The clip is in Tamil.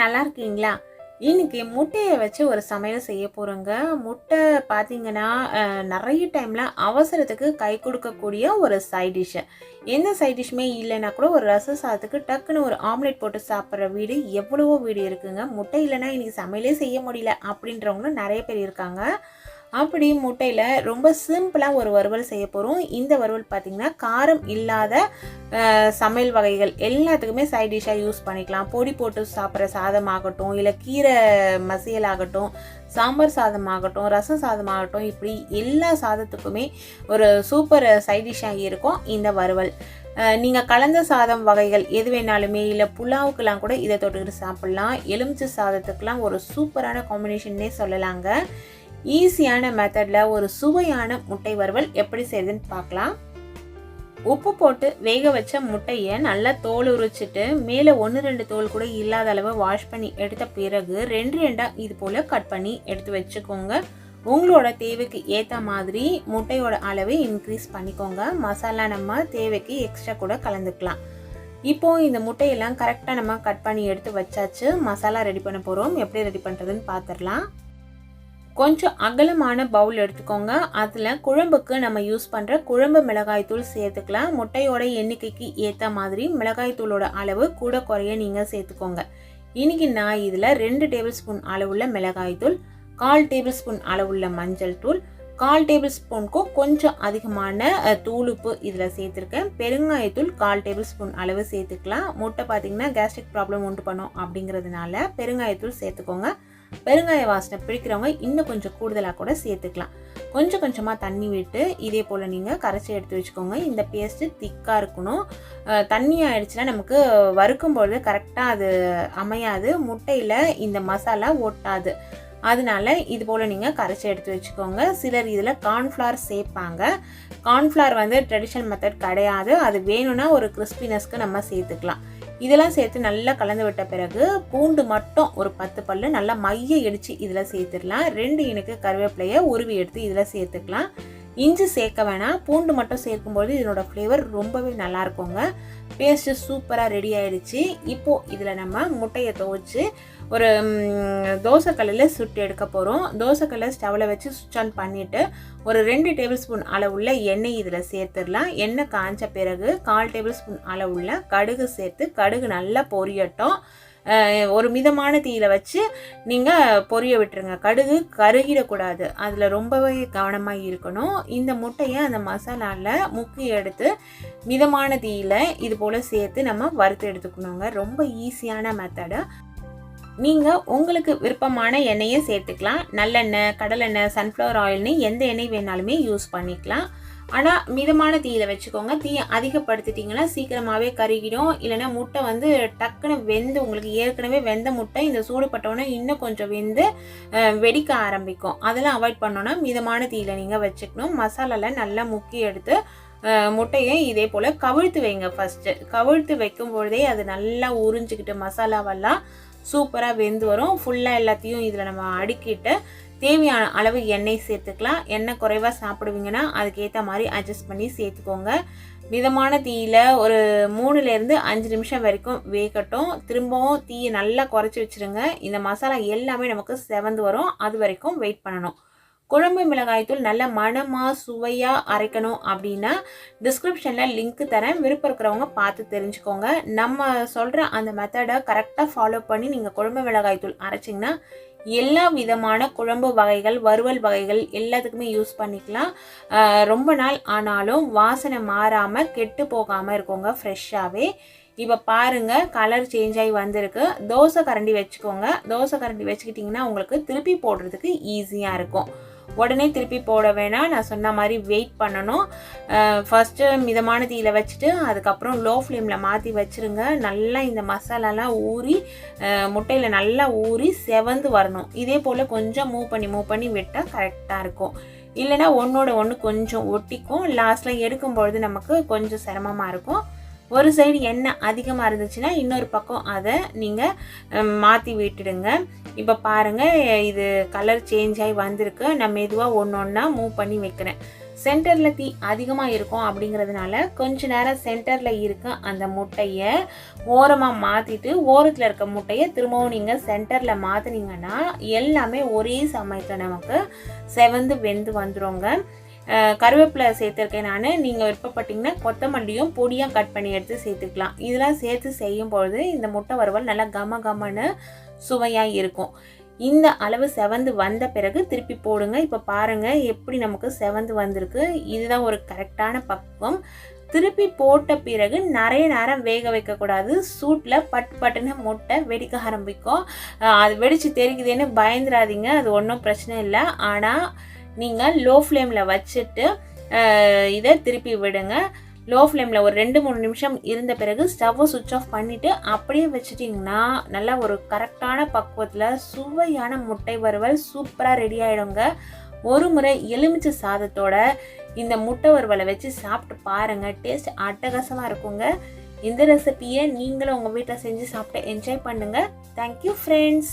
நல்லா இருக்கீங்களா இன்னைக்கு முட்டையை வச்சு ஒரு சமையல் செய்ய போகிறோங்க முட்டை பார்த்தீங்கன்னா நிறைய டைமில் அவசரத்துக்கு கை கொடுக்கக்கூடிய ஒரு சைட் டிஷ்ஷு எந்த சைட் டிஷ்ஷுமே இல்லைன்னா கூட ஒரு ரச சாதத்துக்கு டக்குன்னு ஒரு ஆம்லெட் போட்டு சாப்பிட்ற வீடு எவ்வளவோ வீடு இருக்குங்க. முட்டை இல்லைன்னா இன்றைக்கி சமையலே செய்ய முடியல அப்படின்றவங்களும் நிறைய பேர் இருக்காங்க. அப்படி முட்டையில் ரொம்ப சிம்பிளாக ஒரு வறுவல் செய்ய போகிறோம் இந்த வறுவல் பார்த்திங்கன்னா காரம் இல்லாத சமையல் வகைகள் எல்லாத்துக்குமே சைட் டிஷ்ஷாக யூஸ் பண்ணிக்கலாம். பொடி போட்டு சாப்பிட்ற சாதம் ஆகட்டும் இல்லை கீரை மசியல் ஆகட்டும் சாம்பார் சாதம் ஆகட்டும் ரசம் சாதம் ஆகட்டும் இப்படி எல்லா சாதத்துக்குமே ஒரு சூப்பர் சைட் டிஷ்ஷாக இருக்கும் இந்த வறுவல். நீங்கள் கலந்த சாதம் வகைகள் எது வேணாலுமே இல்லை புலாவுக்கெல்லாம் கூட இதை தொட்டுக்கிட்டு சாப்பிட்லாம். எலுமிச்சை சாதத்துக்கெலாம் ஒரு சூப்பரான காம்பினேஷன்னே சொல்லலாங்க. ஈஸியான மெத்தடில் ஒரு சுவையான முட்டை வறுவல் எப்படி செய்யுதுன்னு பார்க்கலாம். உப்பு போட்டு வேக வச்ச முட்டையை நல்லா தோல் உரிச்சிட்டு மேலே ஒன்று ரெண்டு தோல் கூட இல்லாத அளவு வாஷ் பண்ணி எடுத்த பிறகு ரெண்டு ரெண்டாக இது போல் கட் பண்ணி எடுத்து வச்சுக்கோங்க. உங்களோட தேவைக்கு ஏற்ற மாதிரி முட்டையோட அளவை இன்க்ரீஸ் பண்ணிக்கோங்க. மசாலா நம்ம தேவைக்கு எக்ஸ்ட்ரா கூட கலந்துக்கலாம். இப்போ இந்த முட்டையெல்லாம் கரெக்டாக நம்ம கட் பண்ணி எடுத்து வச்சாச்சு. மசாலா ரெடி பண்ண போகிறோம் எப்படி ரெடி பண்ணுறதுன்னு பார்த்துடலாம் கொஞ்சம் அகலமான பவுல் எடுத்துக்கோங்க. அதில் குழம்புக்கு நம்ம யூஸ் பண்ணுற குழம்பு மிளகாய்த்தூள் சேர்த்துக்கலாம். முட்டையோட எண்ணிக்கைக்கு ஏற்ற மாதிரி மிளகாய்த்தூளோட அளவு கூட குறைய நீங்கள் சேர்த்துக்கோங்க. இன்றைக்கி நான் இதில் ரெண்டு டேபிள் ஸ்பூன் அளவுள்ள மிளகாய்த்தூள் கால் டேபிள் ஸ்பூன் அளவுள்ள மஞ்சள் தூள் கால் டேபிள் ஸ்பூனுக்கும் கொஞ்சம் அதிகமான தூளுப்பு இதில் சேர்த்துருக்கேன். பெருங்காயத்தூள் கால் டேபிள் ஸ்பூன் அளவு சேர்த்துக்கலாம். முட்டை பார்த்தீங்கன்னா கேஸ்ட்ரிக் ப்ராப்ளம் உண்டு பண்ணும் அப்படிங்கிறதுனால பெருங்காயத்தூள் சேர்த்துக்கோங்க. பெருங்காய வாசனை பிடிக்கிறவங்க இன்னும் கொஞ்சம் கூடுதலாக கூட சேர்த்துக்கலாம். கொஞ்சம் கொஞ்சமாக தண்ணி விட்டு இதே போல் நீங்கள் கரைச்சி எடுத்து வச்சுக்கோங்க. இந்த பேஸ்ட்டு திக்காக இருக்கணும். தண்ணி ஆயிடுச்சுன்னா நமக்கு வறுக்கும் பொழுது கரெக்டாக அது அமையாது. முட்டையில் இந்த மசாலா ஒட்டாது. அதனால இது போல் நீங்கள் கரைச்சி எடுத்து வச்சுக்கோங்க. சிலர் இதில் கார்ன்ஃப்ளவர் சேர்ப்பாங்க. கார்ன்ஃப்ளவர் வந்து ட்ரெடிஷ்னல் மெத்தட் கிடையாது. அது வேணும்னா ஒரு கிறிஸ்பினஸ்க்கு நம்ம சேர்த்துக்கலாம். இதெல்லாம் சேர்த்து நல்லா கலந்து விட்ட பிறகு பூண்டு மட்டும் ஒரு பத்து பல்லு நல்லா மைய இடித்து இதில் சேர்த்துடலாம். ரெண்டு இனுக்கு கருவேப்பிலையை உருவி எடுத்து இதில் சேர்த்துக்கலாம். இஞ்சி சேர்க்க வேணாம். பூண்டு மட்டும் சேர்க்கும்போது இதனோட ஃப்ளேவர் ரொம்பவே நல்லா இருக்குங்க பேஸ்ட்டு சூப்பராக ரெடி ஆயிடுச்சு. இப்போது இதில் நம்ம முட்டையை துவைச்சு ஒரு தோசைக்கல்லில் சுட்டு எடுக்க போகிறோம் தோசைக்கல்லை ஸ்டவ்வில் வச்சு சுவிட்ச் ஆன் பண்ணிவிட்டு ஒரு ரெண்டு டேபிள் ஸ்பூன் அளவுள்ள எண்ணெய் இதில் சேர்த்துடலாம். எண்ணெய் காய்ச்ச பிறகு கால் டேபிள் ஸ்பூன் அளவுள்ள கடுகு சேர்த்து கடுகு நல்லா பொரியட்டும். ஒரு மிதமான தீயில வச்சு நீங்கள் பொரிய விட்டுருங்க. கடுகு கருகிடக்கூடாது. அதில் ரொம்பவே கவனமாக இருக்கணும். இந்த முட்டையை அந்த மசாலாவில் முக்கி எடுத்து மிதமான தீயில இது போல் சேர்த்து நம்ம வறுத்து எடுத்துக்கணுங்க. ரொம்ப ஈஸியான மெத்தடு நீங்கள் உங்களுக்கு விருப்பமான எண்ணெயை சேர்த்துக்கலாம். நல்லெண்ணெய் கடலெண்ணெய் சன்ஃப்ளவர் ஆயில்னு எந்த எண்ணெய் வேணாலுமே யூஸ் பண்ணிக்கலாம். ஆனால் மிதமான தீயில வச்சுக்கோங்க. தீயை அதிகப்படுத்திட்டிங்கன்னா சீக்கிரமாகவே கருகிடும். இல்லைன்னா முட்டை வந்து டக்குன்னு வெந்து உங்களுக்கு ஏற்கனவே வெந்த முட்டை இந்த சூடுபட்டோன்னே இன்னும் கொஞ்சம் வெந்து வெடிக்க ஆரம்பிக்கும். அதெல்லாம் அவாய்ட் பண்ணோன்னா மிதமான தீயில நீங்கள் வச்சுக்கணும். மசாலாலாம் நல்லா முக்கி எடுத்து முட்டையை இதே போல் கவிழ்த்து வைங்க ஃபஸ்ட்டு கவிழ்த்து வைக்கும் பொழுதே அது நல்லா உறிஞ்சிக்கிட்டு மசாலாவெல்லாம் சூப்பராக வெந்து வரும். ஃபுல்லாக எல்லாத்தையும் இதில் நம்ம அடுக்கிட்டு தேவையான அளவு எண்ணெய் சேர்த்துக்கலாம். எண்ணெய் குறைவாக சாப்பிடுவீங்கன்னா அதுக்கேற்ற மாதிரி அட்ஜஸ்ட் பண்ணி சேர்த்துக்கோங்க. மிதமான தீயில் ஒரு மூணுலேருந்து அஞ்சு நிமிஷம் வரைக்கும் வேகட்டும். திரும்பவும் தீயை நல்லா குறைச்சி வச்சிருங்க. இந்த மசாலா எல்லாமே நமக்கு செவந்து வரும். அது வரைக்கும் வெயிட் பண்ணணும். குழம்பு மிளகாய்த்தூள் நல்ல மணமாக சுவையாக அரைக்கணும் அப்படின்னா டிஸ்கிரிப்ஷனில் லிங்க் தரேன். விருப்பம் இருக்கிறவங்க பார்த்து தெரிஞ்சுக்கோங்க. நம்ம சொல்கிற அந்த மெத்தடை கரெக்டாக ஃபாலோ பண்ணி நீங்கள் குழம்பு மிளகாய்த்தூள் அரைச்சிங்கன்னா எல்லா விதமான குழம்பு வகைகள் வறுவல் வகைகள் எல்லாத்துக்குமே யூஸ் பண்ணிக்கலாம். ரொம்ப நாள் ஆனாலும் வாசனை மாறாமல் கெட்டு போகாமல் இருக்குங்க ஃப்ரெஷ்ஷாகவே இப்போ பாருங்கள் கலர் சேஞ்ச் ஆகி வந்திருக்கு. தோசை கரண்டி வச்சுக்கோங்க. தோசை கரண்டி வச்சுக்கிட்டிங்கன்னா உங்களுக்கு திருப்பி போடுறதுக்கு ஈஸியாக இருக்கும். உடனே திருப்பி போட வேணாம். நான் சொன்ன மாதிரி வெயிட் பண்ணணும். ஃபஸ்ட்டு மிதமான தீயில வச்சுட்டு அதுக்கப்புறம் லோ ஃப்ளேமில் மாற்றி வச்சுருங்க. நல்லா இந்த மசாலாலாம் ஊறி முட்டையில் நல்லா ஊறி செவந்து வரணும். இதே போல் கொஞ்சம் மூவ் பண்ணி மூவ் பண்ணி விட்டால் கரெக்டாக இருக்கும். இல்லைன்னா ஒன்றோட ஒன்று கொஞ்சம் ஒட்டிக்கும். லாஸ்ட்டில் எடுக்கும்பொழுது நமக்கு கொஞ்சம் சிரமமாக இருக்கும். ஒரு சைடு எண்ணெய் அதிகமாக இருந்துச்சுன்னா இன்னொரு பக்கம் அதை நீங்கள் மாற்றி விட்டுடுங்க. இப்போ பாருங்கள் இது கலர் சேஞ்ச் ஆகி வந்திருக்கு. நான் மெதுவாக ஒன்று ஒன்றா மூவ் பண்ணி வைக்கிறேன். சென்டரில் தீ அதிகமாக இருக்கும் அப்படிங்கிறதுனால கொஞ்ச நேரம் சென்டரில் இருக்க அந்த முட்டையை ஓரமாக மாற்றிட்டு ஓரத்தில் இருக்க முட்டையை திரும்பவும் நீங்கள் சென்டரில் மாற்றினீங்கன்னா எல்லாமே ஒரே சமயத்தில் நமக்கு செவந்து வெந்து வந்துருங்க. கருவேப்பிலை சேர்த்துருக்கேன் நான். நீங்கள் விருப்பப்பட்டீங்கன்னா கொத்தமல்லியும் பொடியாக கட் பண்ணி எடுத்து சேர்த்துக்கலாம். இதெல்லாம் சேர்த்து செய்யும் பொழுது இந்த முட்டை வறுவல் நல்லா கம கமன்னு சுவையாக இருக்கும். இந்த அளவு செவந்து வந்த பிறகு திருப்பி போடுங்க. இப்போ பாருங்கள் எப்படி நமக்கு செவந்து வந்திருக்கு. இதுதான் ஒரு கரெக்டான பக்குவம். திருப்பி போட்ட பிறகு நிறைய நேரம் வேக வைக்கக்கூடாது. சூட்டில் பட் பட்டுன்னு முட்டை வெடிக்க ஆரம்பிக்கும். அது வெடித்து தெரிக்குதுன்னு பயந்துடாதீங்க. அது ஒன்றும் பிரச்சனை இல்லை. ஆனால் நீங்கள் லோ ஃப்ளேமில் வச்சுட்டு இதை திருப்பி விடுங்க. லோ ஃப்ளேமில் ஒரு ரெண்டு மூணு நிமிஷம் இருந்த பிறகு ஸ்டவ்வை சுவிட்ச் ஆஃப் பண்ணிவிட்டு அப்படியே வச்சுட்டிங்கன்னா நல்லா ஒரு கரெக்டான பக்குவத்தில் சுவையான முட்டை வறுவல் சூப்பராக ரெடி ஆகிடுங்க ஒரு முறை எலுமிச்சை சாதத்தோட இந்த முட்டை வறுவலை வச்சு சாப்பிட்டு பாருங்கள் டேஸ்ட் அட்டகாசமாக இருக்குங்க. இந்த ரெசிபியை நீங்களும் உங்கள் வீட்டில் செஞ்சு சாப்பிட்டு என்ஜாய் பண்ணுங்கள் தேங்க்யூ ஃப்ரெண்ட்ஸ்